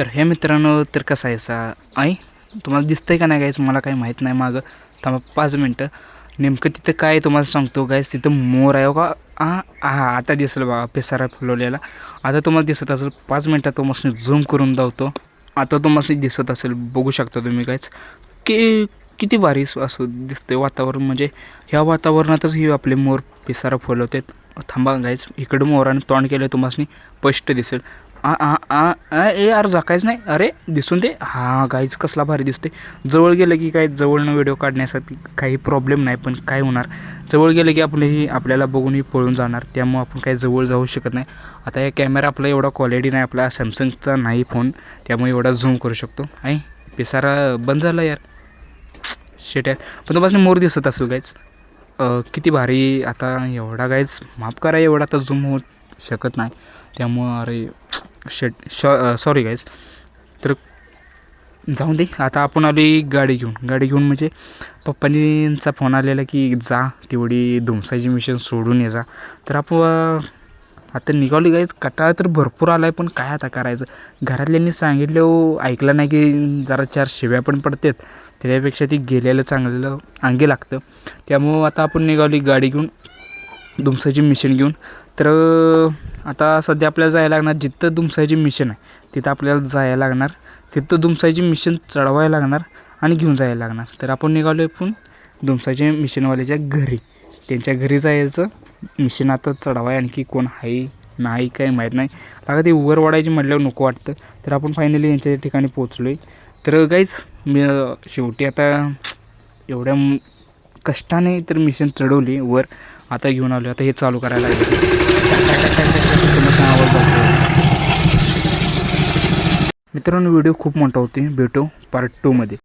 तर हे मित्रांनो तर कसं आहे सा आई? तुम्हाला दिसतंय का नाही गायचं मला काही माहीत नाही. मागं थांबा पाच मिनटं. नेमकं तिथं काय तुम्हाला सांगतो गायस तिथं मोर आहे हो का? हा हा आता दिसलं बघा पिसारा फुलवलेला. आता तुम्हाला दिसत असेल पाच मिनटात तुम्हाला झूम करून धावतो. आता तुम्हाला दिसत असेल बघू शकता तुम्ही कायच की किती भारी असं दिसतंय वातावरण. म्हणजे ह्या वातावरणातच हे आपले मोर पिसारा फुलवतात. थांबा गायच इकडं मोरानं तोंड केलं तुम्हाला स्पष्ट दिसेल. आ आ आ ए यार झाकायच नाही? अरे दिसून दे हा गाईच कसला भारी दिसते जवळ गेलं की काय जवळनं व्हिडिओ काढण्यासाठी काही प्रॉब्लेम नाही पण काय होणार? जवळ गेलं की आपलंही आपल्याला बघूनही पळून जाणार त्यामुळं आपण काही जवळ जाऊ शकत नाही. आता या कॅमेरा आपला एवढा क्वालिटी नाही आपला सॅमसंगचा नाही फोन त्यामुळे एवढा झूम करू शकतो. आहे पिसारा बंद झाला यार. शेट यार. पण तुम्हाला मोर दिसत असेल गाईच किती भारी आता एवढा गाईच माफ करा एवढा आता झूम होऊ शकत नाही. त्यामुळं अरे शेट शॉ सॉरी गाईज तर जाऊन दे. आता आपण आली गाडी घेऊन. गाडी घेऊन म्हणजे पप्पांचा फोन आलेला की जा तेवढी धुमसाची मिशन सोडून ये जा. तर आपण आता निघाली गाईज कटाळा तर भरपूर आला आहे पण काय आता करायचं? घरातल्यांनी सांगितलं हो, ऐकलं नाही की जरा चार शिव्या पण पडतात. त्याच्यापेक्षा ती गेलेलं चांगलं अंगी लागतं. त्यामुळं आता आपण निघाली गाडी घेऊन. दुमसाची मिशन घेऊन. तर आता सध्या आपल्याला जायला लागणार जिथं दुमसाची मिशन आहे तिथं आपल्याला जायला लागणार. तिथं दुमसाची मिशन चढवायला लागणार आणि घेऊन जायला लागणार. तर आपण निघालो पण दुमसाच्या मिशनवाल्याच्या घरी. त्यांच्या घरी जायचं. मिशन आता चढवाय आणखी कोण आहे नाही काय माहीत नाही. लागा ते वर वाढायची म्हटल्यावर नको वाटतं. तर आपण फायनली यांच्या ठिकाणी पोचलो आहे तर काहीच मी शेवटी आता एवढ्या कष्टाने तर मिशन चढवली वर. आता घेऊन आलो आता हे चालू करायला लागले. मित्रांनो व्हिडिओ खूप मोठा होते. भेटो पार्ट टूमध्ये